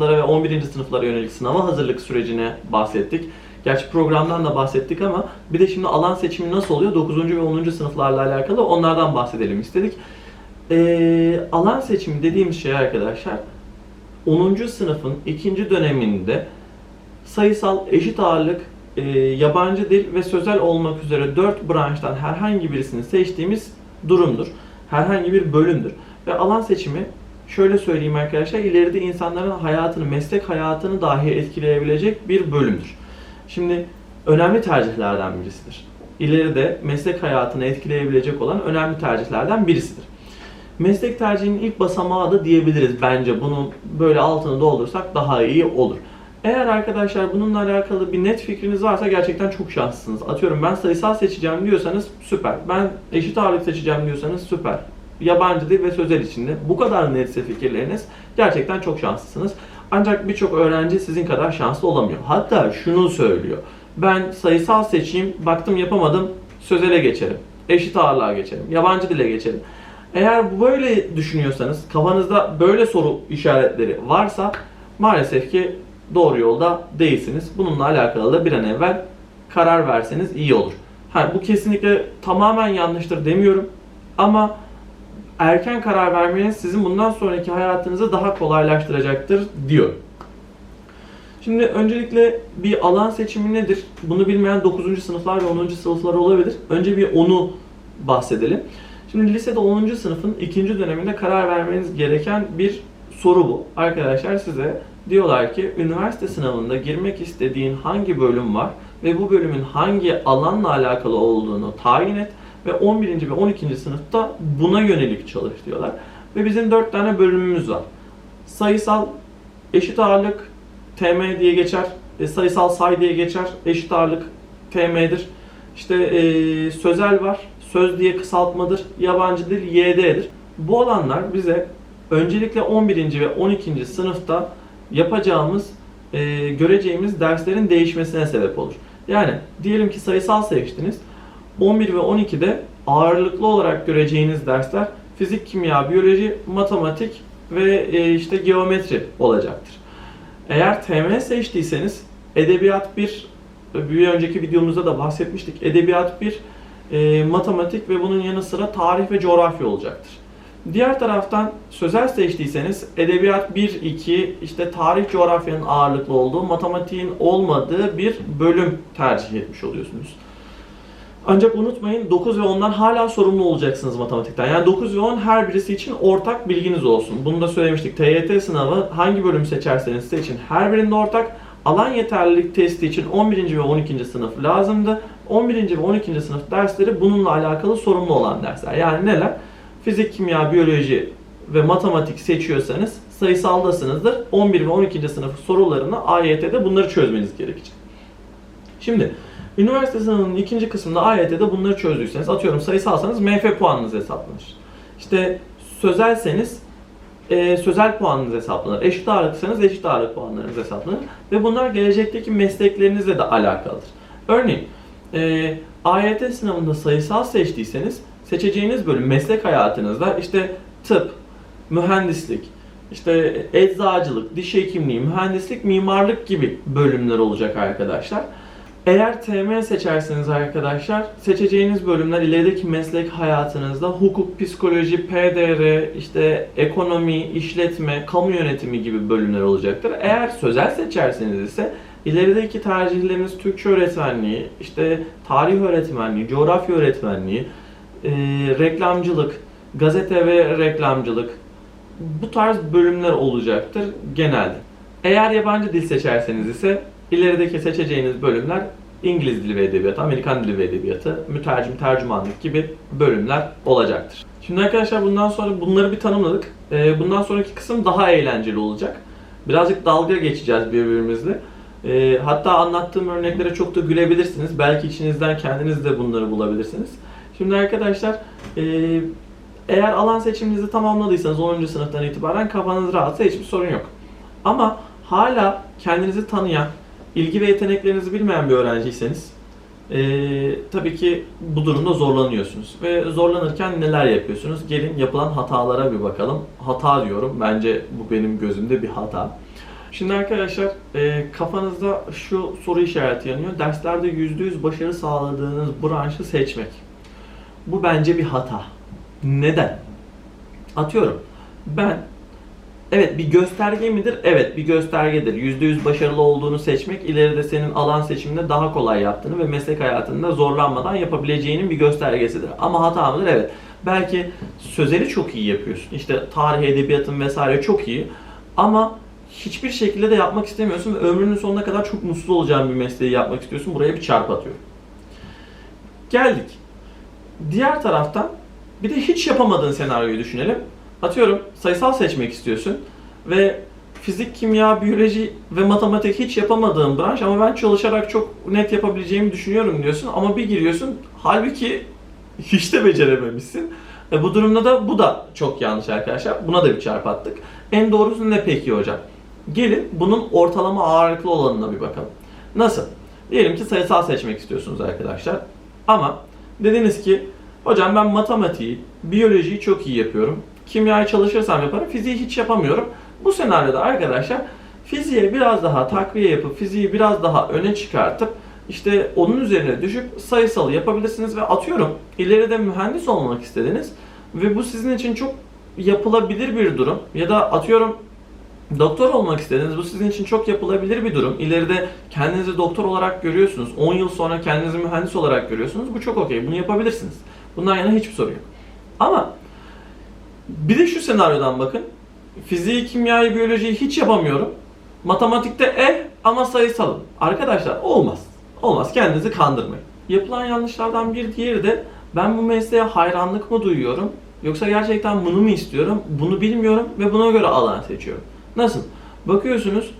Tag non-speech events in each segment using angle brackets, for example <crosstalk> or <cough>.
sınıflara ve 11. sınıflara yönelik sınava hazırlık sürecine bahsettik. Gerçi programdan da bahsettik ama bir de şimdi alan seçimi nasıl oluyor? 9. ve 10. sınıflarla alakalı onlardan bahsedelim istedik. Ee, alan seçimi dediğimiz şey arkadaşlar 10. sınıfın ikinci döneminde sayısal, eşit ağırlık, e, yabancı dil ve sözel olmak üzere 4 branştan herhangi birisini seçtiğimiz durumdur. Herhangi bir bölümdür. Ve alan seçimi şöyle söyleyeyim arkadaşlar ileride insanların hayatını, meslek hayatını dahi etkileyebilecek bir bölümdür. Şimdi önemli tercihlerden birisidir. İleride meslek hayatını etkileyebilecek olan önemli tercihlerden birisidir. Meslek tercihinin ilk basamağı da diyebiliriz bence. Bunu böyle altını doldursak daha iyi olur. Eğer arkadaşlar bununla alakalı bir net fikriniz varsa gerçekten çok şanslısınız. Atıyorum ben sayısal seçeceğim diyorsanız süper. Ben eşit ağırlık seçeceğim diyorsanız süper. Yabancı dil ve sözel içinde bu kadar netse fikirleriniz gerçekten çok şanslısınız. Ancak birçok öğrenci sizin kadar şanslı olamıyor. Hatta şunu söylüyor. Ben sayısal seçeyim, baktım yapamadım, sözele geçerim. Eşit ağırlığa geçerim, yabancı dile geçerim. Eğer böyle düşünüyorsanız, kafanızda böyle soru işaretleri varsa maalesef ki doğru yolda değilsiniz. Bununla alakalı da bir an evvel karar verseniz iyi olur. Ha, bu kesinlikle tamamen yanlıştır demiyorum ama erken karar vermeniz sizin bundan sonraki hayatınızı daha kolaylaştıracaktır diyor. Şimdi öncelikle bir alan seçimi nedir? Bunu bilmeyen 9. sınıflar ve 10. sınıflar olabilir. Önce bir onu bahsedelim. Şimdi lisede 10. sınıfın ikinci döneminde karar vermeniz gereken bir soru bu. Arkadaşlar size diyorlar ki üniversite sınavında girmek istediğin hangi bölüm var ve bu bölümün hangi alanla alakalı olduğunu tayin et ve 11. ve 12. sınıfta buna yönelik çalış. Ve bizim 4 tane bölümümüz var. Sayısal, eşit ağırlık, TM diye geçer. E, sayısal say diye geçer. Eşit ağırlık TM'dir. İşte e, sözel var. Söz diye kısaltmadır. Yabancı dil YD'dir. Bu alanlar bize öncelikle 11. ve 12. sınıfta yapacağımız, e, göreceğimiz derslerin değişmesine sebep olur. Yani diyelim ki sayısal seçtiniz. 11 ve 12'de ağırlıklı olarak göreceğiniz dersler fizik, kimya, biyoloji, matematik ve e, işte geometri olacaktır. Eğer TM seçtiyseniz edebiyat 1, bir önceki videomuzda da bahsetmiştik. Edebiyat 1, e, matematik ve bunun yanı sıra tarih ve coğrafya olacaktır. Diğer taraftan sözel seçtiyseniz edebiyat 1, 2, işte tarih coğrafyanın ağırlıklı olduğu, matematiğin olmadığı bir bölüm tercih etmiş oluyorsunuz. Ancak unutmayın 9 ve 10'dan hala sorumlu olacaksınız matematikten. Yani 9 ve 10 her birisi için ortak bilginiz olsun. Bunu da söylemiştik. TYT sınavı hangi bölüm seçerseniz seçin her birinde ortak. Alan yeterlilik testi için 11. ve 12. sınıf lazımdı. 11. ve 12. sınıf dersleri bununla alakalı sorumlu olan dersler. Yani neler? Fizik, kimya, biyoloji ve matematik seçiyorsanız sayısaldasınızdır. 11 ve 12. sınıf sorularını AYT'de bunları çözmeniz gerekecek. Şimdi üniversite sınavının ikinci kısmında AYT'de bunları çözdüyseniz atıyorum sayısalsanız MF puanınız hesaplanır. İşte sözelseniz e, sözel puanınız hesaplanır. Eşit ağırlıksanız eşit ağırlık puanlarınız hesaplanır. Ve bunlar gelecekteki mesleklerinizle de alakalıdır. Örneğin e, AYT sınavında sayısal seçtiyseniz seçeceğiniz bölüm meslek hayatınızda işte tıp, mühendislik, işte eczacılık, diş hekimliği, mühendislik, mimarlık gibi bölümler olacak arkadaşlar. Eğer TM seçerseniz arkadaşlar, seçeceğiniz bölümler ilerideki meslek hayatınızda hukuk, psikoloji, PDR, işte ekonomi, işletme, kamu yönetimi gibi bölümler olacaktır. Eğer sözel seçerseniz ise ilerideki tercihleriniz Türkçe öğretmenliği, işte tarih öğretmenliği, coğrafya öğretmenliği, e, reklamcılık, gazete ve reklamcılık bu tarz bölümler olacaktır genelde. Eğer yabancı dil seçerseniz ise ilerideki seçeceğiniz bölümler İngiliz dili ve edebiyatı, Amerikan dili ve edebiyatı, mütercim, tercümanlık gibi bölümler olacaktır. Şimdi arkadaşlar bundan sonra bunları bir tanımladık. Ee, bundan sonraki kısım daha eğlenceli olacak. Birazcık dalga geçeceğiz birbirimizle. Ee, hatta anlattığım örneklere çok da gülebilirsiniz. Belki içinizden kendiniz de bunları bulabilirsiniz. Şimdi arkadaşlar e, eğer alan seçiminizi tamamladıysanız 10. sınıftan itibaren kafanız rahatsa hiçbir sorun yok. Ama hala kendinizi tanıyan, ilgi ve yeteneklerinizi bilmeyen bir öğrenciyseniz e, tabii ki bu durumda zorlanıyorsunuz. Ve zorlanırken neler yapıyorsunuz? Gelin yapılan hatalara bir bakalım. Hata diyorum. Bence bu benim gözümde bir hata. Şimdi arkadaşlar e, kafanızda şu soru işareti yanıyor. Derslerde %100 başarı sağladığınız branşı seçmek. Bu bence bir hata. Neden? Atıyorum. Ben Evet bir gösterge midir? Evet bir göstergedir. %100 başarılı olduğunu seçmek ileride senin alan seçiminde daha kolay yaptığını ve meslek hayatında zorlanmadan yapabileceğinin bir göstergesidir. Ama hata mıdır? Evet. Belki sözeli çok iyi yapıyorsun. İşte tarih, edebiyatın vesaire çok iyi. Ama hiçbir şekilde de yapmak istemiyorsun ve ömrünün sonuna kadar çok mutsuz olacağın bir mesleği yapmak istiyorsun. Buraya bir çarp atıyorum. Geldik. Diğer taraftan bir de hiç yapamadığın senaryoyu düşünelim. Atıyorum sayısal seçmek istiyorsun ve fizik, kimya, biyoloji ve matematik hiç yapamadığım branş ama ben çalışarak çok net yapabileceğimi düşünüyorum diyorsun ama bir giriyorsun halbuki <laughs> hiç de becerememişsin. E bu durumda da bu da çok yanlış arkadaşlar. Buna da bir çarp attık. En doğrusu ne peki hocam? Gelin bunun ortalama ağırlıklı olanına bir bakalım. Nasıl? Diyelim ki sayısal seçmek istiyorsunuz arkadaşlar. Ama dediniz ki hocam ben matematiği, biyolojiyi çok iyi yapıyorum. Kimyayı çalışırsam yaparım, fiziği hiç yapamıyorum. Bu senaryoda arkadaşlar fiziğe biraz daha takviye yapıp fiziği biraz daha öne çıkartıp işte onun üzerine düşüp sayısalı yapabilirsiniz ve atıyorum ileride mühendis olmak istediniz ve bu sizin için çok yapılabilir bir durum ya da atıyorum doktor olmak istediniz bu sizin için çok yapılabilir bir durum. İleride kendinizi doktor olarak görüyorsunuz. 10 yıl sonra kendinizi mühendis olarak görüyorsunuz. Bu çok okey. Bunu yapabilirsiniz. Bundan yana hiçbir sorun yok. Ama bir de şu senaryodan bakın. Fiziği, kimyayı, biyolojiyi hiç yapamıyorum. Matematikte eh ama sayısalım. Arkadaşlar olmaz. Olmaz. Kendinizi kandırmayın. Yapılan yanlışlardan bir diğeri de ben bu mesleğe hayranlık mı duyuyorum? Yoksa gerçekten bunu mu istiyorum? Bunu bilmiyorum ve buna göre alan seçiyorum. Nasıl? Bakıyorsunuz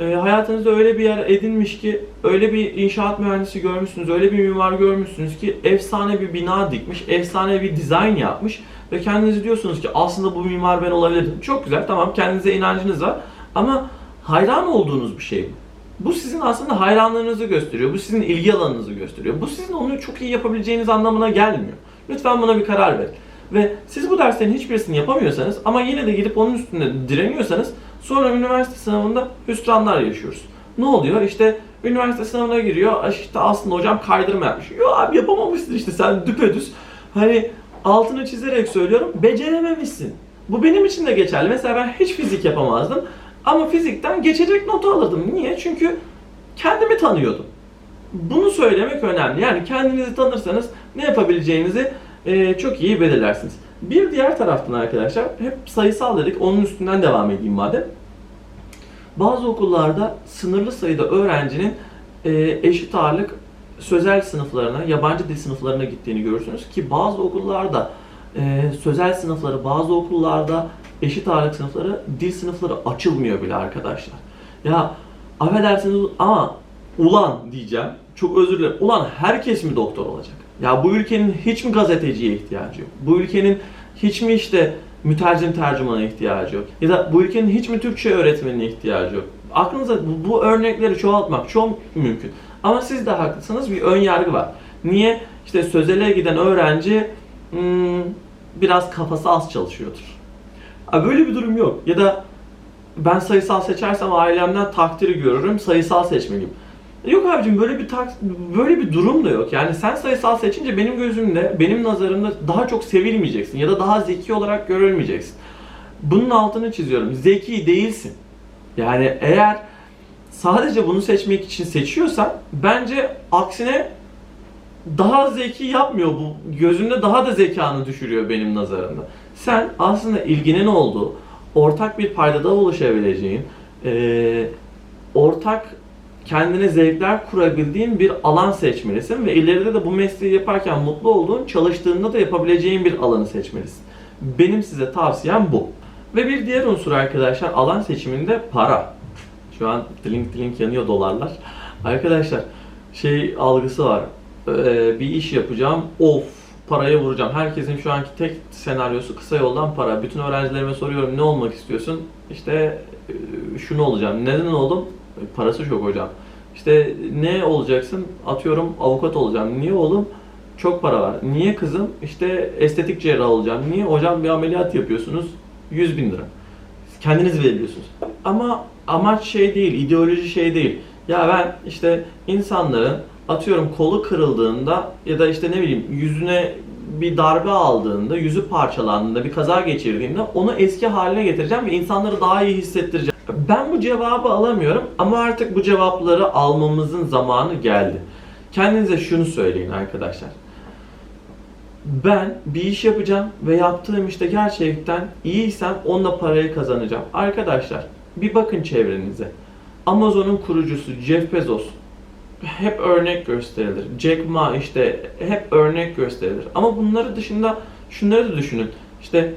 e, hayatınızda öyle bir yer edinmiş ki öyle bir inşaat mühendisi görmüşsünüz, öyle bir mimar görmüşsünüz ki efsane bir bina dikmiş, efsane bir dizayn yapmış ve kendiniz diyorsunuz ki aslında bu mimar ben olabilirim. Çok güzel tamam kendinize inancınız var ama hayran olduğunuz bir şey bu. Bu sizin aslında hayranlığınızı gösteriyor. Bu sizin ilgi alanınızı gösteriyor. Bu sizin onu çok iyi yapabileceğiniz anlamına gelmiyor. Lütfen buna bir karar verin. Ve siz bu derslerin hiçbirisini yapamıyorsanız ama yine de gidip onun üstünde direniyorsanız sonra üniversite sınavında hüsranlar yaşıyoruz. Ne oluyor? İşte üniversite sınavına giriyor. İşte aslında hocam kaydırma yapmış. Yo abi yapamamışsın işte sen düpedüz. Hani altını çizerek söylüyorum. Becerememişsin. Bu benim için de geçerli. Mesela ben hiç fizik yapamazdım. Ama fizikten geçecek notu alırdım. Niye? Çünkü kendimi tanıyordum. Bunu söylemek önemli. Yani kendinizi tanırsanız ne yapabileceğinizi e, çok iyi belirlersiniz. Bir diğer taraftan arkadaşlar hep sayısal dedik. Onun üstünden devam edeyim madem. Bazı okullarda sınırlı sayıda öğrencinin e, eşit ağırlık sözel sınıflarına, yabancı dil sınıflarına gittiğini görürsünüz ki bazı okullarda e, sözel sınıfları, bazı okullarda eşit ağırlık sınıfları, dil sınıfları açılmıyor bile arkadaşlar. Ya affedersiniz ama ulan diyeceğim. Çok özür dilerim. Ulan herkes mi doktor olacak? Ya bu ülkenin hiç mi gazeteciye ihtiyacı yok? Bu ülkenin hiç mi işte mütercim tercümana ihtiyacı yok? Ya da bu ülkenin hiç mi Türkçe öğretmenine ihtiyacı yok? Aklınıza bu, bu örnekleri çoğaltmak çok mümkün. Ama siz de haklısınız bir ön yargı var. Niye? İşte sözele giden öğrenci hmm, biraz kafası az çalışıyordur. Abi böyle bir durum yok. Ya da ben sayısal seçersem ailemden takdiri görürüm, sayısal seçmeliyim. Yok abicim böyle bir tak, böyle bir durum da yok. Yani sen sayısal seçince benim gözümde, benim nazarımda daha çok sevilmeyeceksin ya da daha zeki olarak görülmeyeceksin. Bunun altını çiziyorum. Zeki değilsin. Yani eğer sadece bunu seçmek için seçiyorsan bence aksine daha zeki yapmıyor bu. Gözünde daha da zekanı düşürüyor benim nazarımda. Sen aslında ilginin olduğu, ortak bir paydada oluşabileceğin, eee, ortak kendine zevkler kurabildiğin bir alan seçmelisin ve ileride de bu mesleği yaparken mutlu olduğun, çalıştığında da yapabileceğin bir alanı seçmelisin. Benim size tavsiyem bu. Ve bir diğer unsur arkadaşlar alan seçiminde para. Şu an dilink dilink yanıyor dolarlar. Arkadaşlar şey algısı var. Ee, bir iş yapacağım. Of paraya vuracağım. Herkesin şu anki tek senaryosu kısa yoldan para. Bütün öğrencilerime soruyorum ne olmak istiyorsun? İşte e, şunu olacağım. Neden oldum? Parası çok hocam. İşte ne olacaksın? Atıyorum avukat olacağım. Niye oğlum? Çok para var. Niye kızım? İşte estetik cerrah olacağım. Niye? Hocam bir ameliyat yapıyorsunuz. 100 bin lira. Kendiniz belirliyorsunuz. Ama amaç şey değil, ideoloji şey değil. Ya ben işte insanların atıyorum kolu kırıldığında ya da işte ne bileyim yüzüne bir darbe aldığında, yüzü parçalandığında, bir kaza geçirdiğinde onu eski haline getireceğim ve insanları daha iyi hissettireceğim. Ben bu cevabı alamıyorum ama artık bu cevapları almamızın zamanı geldi. Kendinize şunu söyleyin arkadaşlar. Ben bir iş yapacağım ve yaptığım işte gerçekten iyiysem onunla parayı kazanacağım. Arkadaşlar bir bakın çevrenize. Amazon'un kurucusu Jeff Bezos hep örnek gösterilir. Jack Ma işte hep örnek gösterilir. Ama bunları dışında şunları da düşünün. İşte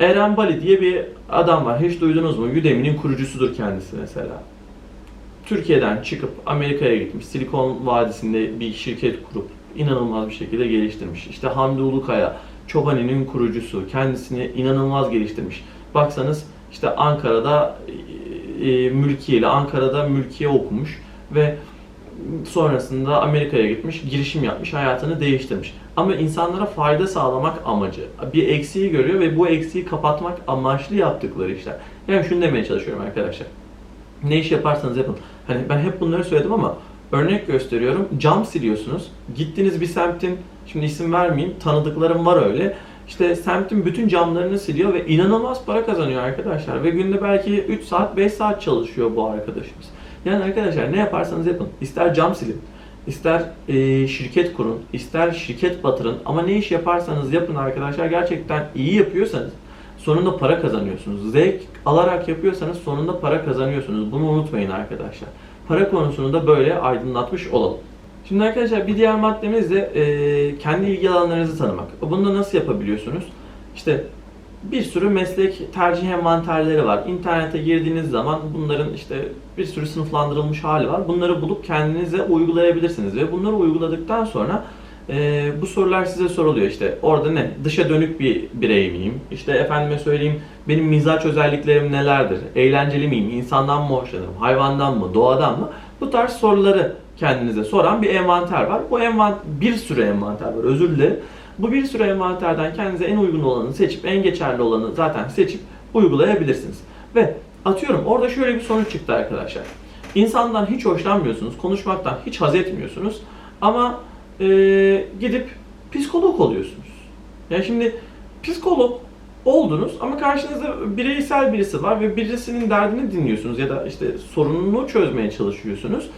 Eren Bali diye bir adam var. Hiç duydunuz mu? Udemy'nin kurucusudur kendisi mesela. Türkiye'den çıkıp Amerika'ya gitmiş. Silikon Vadisi'nde bir şirket kurup inanılmaz bir şekilde geliştirmiş. İşte Hamdi Ulukaya, Çobani'nin kurucusu. Kendisini inanılmaz geliştirmiş. Baksanız işte Ankara'da e, e, mülkiye Ankara'da mülkiye okumuş ve sonrasında Amerika'ya gitmiş, girişim yapmış, hayatını değiştirmiş. Ama insanlara fayda sağlamak amacı. Bir eksiği görüyor ve bu eksiği kapatmak amaçlı yaptıkları işler. Yani şunu demeye çalışıyorum arkadaşlar. Ne iş yaparsanız yapın. Hani ben hep bunları söyledim ama örnek gösteriyorum. Cam siliyorsunuz. Gittiniz bir semtin, şimdi isim vermeyeyim, tanıdıklarım var öyle. İşte semtin bütün camlarını siliyor ve inanılmaz para kazanıyor arkadaşlar. Ve günde belki 3 saat, 5 saat çalışıyor bu arkadaşımız. Yani arkadaşlar ne yaparsanız yapın. İster cam silin, ister e, şirket kurun, ister şirket batırın. Ama ne iş yaparsanız yapın arkadaşlar gerçekten iyi yapıyorsanız sonunda para kazanıyorsunuz. Zevk alarak yapıyorsanız sonunda para kazanıyorsunuz. Bunu unutmayın arkadaşlar. Para konusunu da böyle aydınlatmış olalım. Şimdi arkadaşlar bir diğer maddemiz de e, kendi ilgi alanlarınızı tanımak. Bunu da nasıl yapabiliyorsunuz? İşte bir sürü meslek tercih envanterleri var. İnternete girdiğiniz zaman bunların işte bir sürü sınıflandırılmış hali var. Bunları bulup kendinize uygulayabilirsiniz ve bunları uyguladıktan sonra e, bu sorular size soruluyor. İşte orada ne? Dışa dönük bir birey miyim? İşte efendime söyleyeyim benim mizaç özelliklerim nelerdir? Eğlenceli miyim? İnsandan mı hoşlanırım? Hayvandan mı? Doğadan mı? Bu tarz soruları kendinize soran bir envanter var. Bu envant bir sürü envanter var. Özür dilerim. Bu bir sürü envanterden kendinize en uygun olanı seçip en geçerli olanı zaten seçip uygulayabilirsiniz. Ve atıyorum orada şöyle bir sonuç çıktı arkadaşlar. İnsandan hiç hoşlanmıyorsunuz, konuşmaktan hiç haz etmiyorsunuz ama e, gidip psikolog oluyorsunuz. Yani şimdi psikolog oldunuz ama karşınızda bireysel birisi var ve birisinin derdini dinliyorsunuz ya da işte sorununu çözmeye çalışıyorsunuz.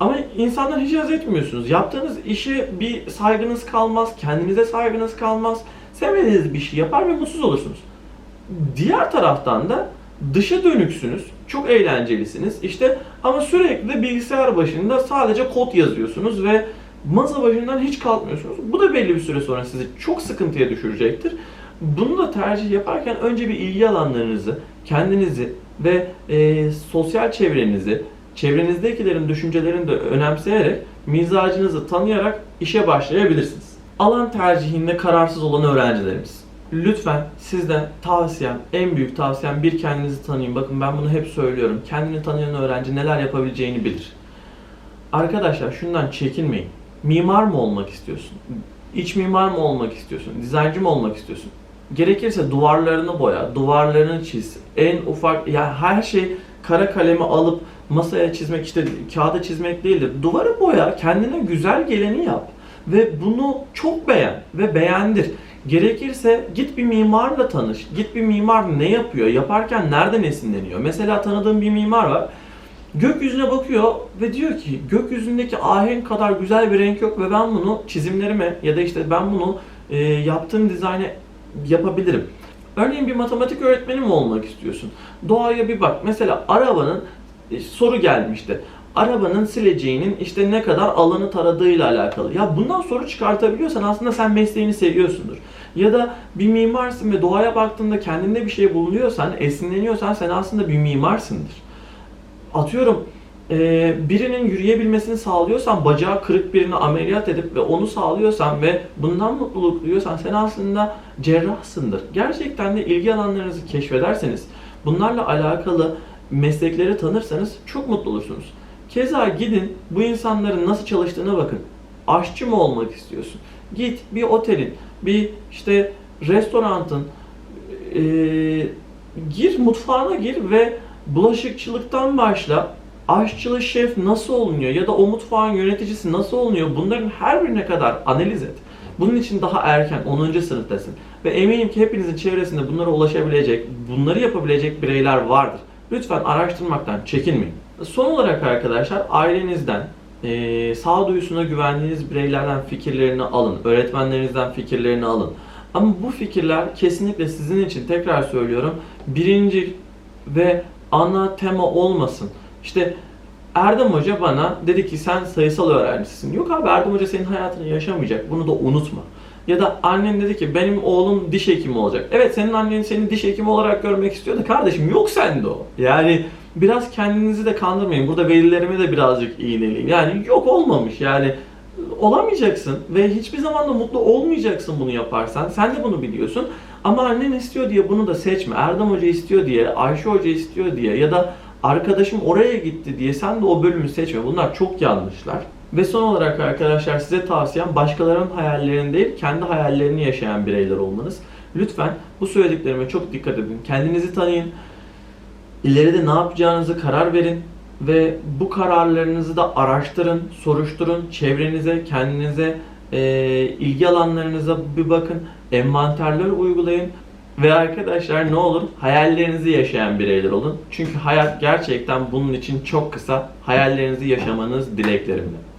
Ama insandan hiç haz etmiyorsunuz. Yaptığınız işe bir saygınız kalmaz, kendinize saygınız kalmaz. Sevmediğiniz bir şey yapar ve mutsuz olursunuz. Diğer taraftan da dışa dönüksünüz, çok eğlencelisiniz. İşte ama sürekli bilgisayar başında sadece kod yazıyorsunuz ve masa başından hiç kalkmıyorsunuz. Bu da belli bir süre sonra sizi çok sıkıntıya düşürecektir. Bunu da tercih yaparken önce bir ilgi alanlarınızı, kendinizi ve e, sosyal çevrenizi, çevrenizdekilerin düşüncelerini de önemseyerek mizacınızı tanıyarak işe başlayabilirsiniz. Alan tercihinde kararsız olan öğrencilerimiz. Lütfen sizden tavsiyem, en büyük tavsiyem bir kendinizi tanıyın. Bakın ben bunu hep söylüyorum. Kendini tanıyan öğrenci neler yapabileceğini bilir. Arkadaşlar şundan çekinmeyin. Mimar mı olmak istiyorsun? İç mimar mı olmak istiyorsun? Dizayncı mı olmak istiyorsun? Gerekirse duvarlarını boya, duvarlarını çiz. En ufak, ya yani her şey kara kalemi alıp masaya çizmek işte kağıda çizmek değildir. Duvarı boya, kendine güzel geleni yap ve bunu çok beğen ve beğendir. Gerekirse git bir mimarla tanış. Git bir mimar ne yapıyor? Yaparken nereden esinleniyor? Mesela tanıdığım bir mimar var. Gökyüzüne bakıyor ve diyor ki gökyüzündeki ahenk kadar güzel bir renk yok ve ben bunu çizimlerime ya da işte ben bunu e, yaptığım dizayna yapabilirim. Örneğin bir matematik öğretmeni mi olmak istiyorsun? Doğaya bir bak. Mesela arabanın soru gelmişti. Arabanın sileceğinin işte ne kadar alanı taradığıyla alakalı. Ya bundan soru çıkartabiliyorsan aslında sen mesleğini seviyorsundur. Ya da bir mimarsın ve doğaya baktığında kendinde bir şey bulunuyorsan, esinleniyorsan sen aslında bir mimarsındır. Atıyorum e, birinin yürüyebilmesini sağlıyorsan, bacağı kırık birini ameliyat edip ve onu sağlıyorsan ve bundan mutluluk duyuyorsan sen aslında cerrahsındır. Gerçekten de ilgi alanlarınızı keşfederseniz, bunlarla alakalı meslekleri tanırsanız çok mutlu olursunuz. Keza gidin bu insanların nasıl çalıştığına bakın. Aşçı mı olmak istiyorsun? Git bir otelin, bir işte restoranın e, gir mutfağına gir ve bulaşıkçılıktan başla, aşçılı şef nasıl olunuyor ya da o mutfağın yöneticisi nasıl olunuyor bunların her birine kadar analiz et. Bunun için daha erken 10. sınıftasın. Ve eminim ki hepinizin çevresinde bunlara ulaşabilecek, bunları yapabilecek bireyler vardır. Lütfen araştırmaktan çekinmeyin. Son olarak arkadaşlar ailenizden, eee sağduyusuna güvendiğiniz bireylerden fikirlerini alın. Öğretmenlerinizden fikirlerini alın. Ama bu fikirler kesinlikle sizin için tekrar söylüyorum birinci ve ana tema olmasın. İşte Erdem Hoca bana dedi ki sen sayısal öğrencisin. Yok abi Erdem Hoca senin hayatını yaşamayacak. Bunu da unutma. Ya da annen dedi ki benim oğlum diş hekimi olacak. Evet senin annen seni diş hekimi olarak görmek istiyor da kardeşim yok sende o. Yani biraz kendinizi de kandırmayın. Burada velilerime de birazcık iğneleyeyim. Yani yok olmamış yani olamayacaksın ve hiçbir zaman da mutlu olmayacaksın bunu yaparsan. Sen de bunu biliyorsun. Ama annen istiyor diye bunu da seçme. Erdem Hoca istiyor diye, Ayşe Hoca istiyor diye ya da arkadaşım oraya gitti diye sen de o bölümü seçme. Bunlar çok yanlışlar. Ve son olarak arkadaşlar size tavsiyem başkalarının hayallerini değil, kendi hayallerini yaşayan bireyler olmanız. Lütfen bu söylediklerime çok dikkat edin. Kendinizi tanıyın. İleride ne yapacağınızı karar verin ve bu kararlarınızı da araştırın, soruşturun, çevrenize, kendinize, e, ilgi alanlarınıza bir bakın, envanterler uygulayın ve arkadaşlar ne olur hayallerinizi yaşayan bireyler olun. Çünkü hayat gerçekten bunun için çok kısa. Hayallerinizi yaşamanız dileklerimle.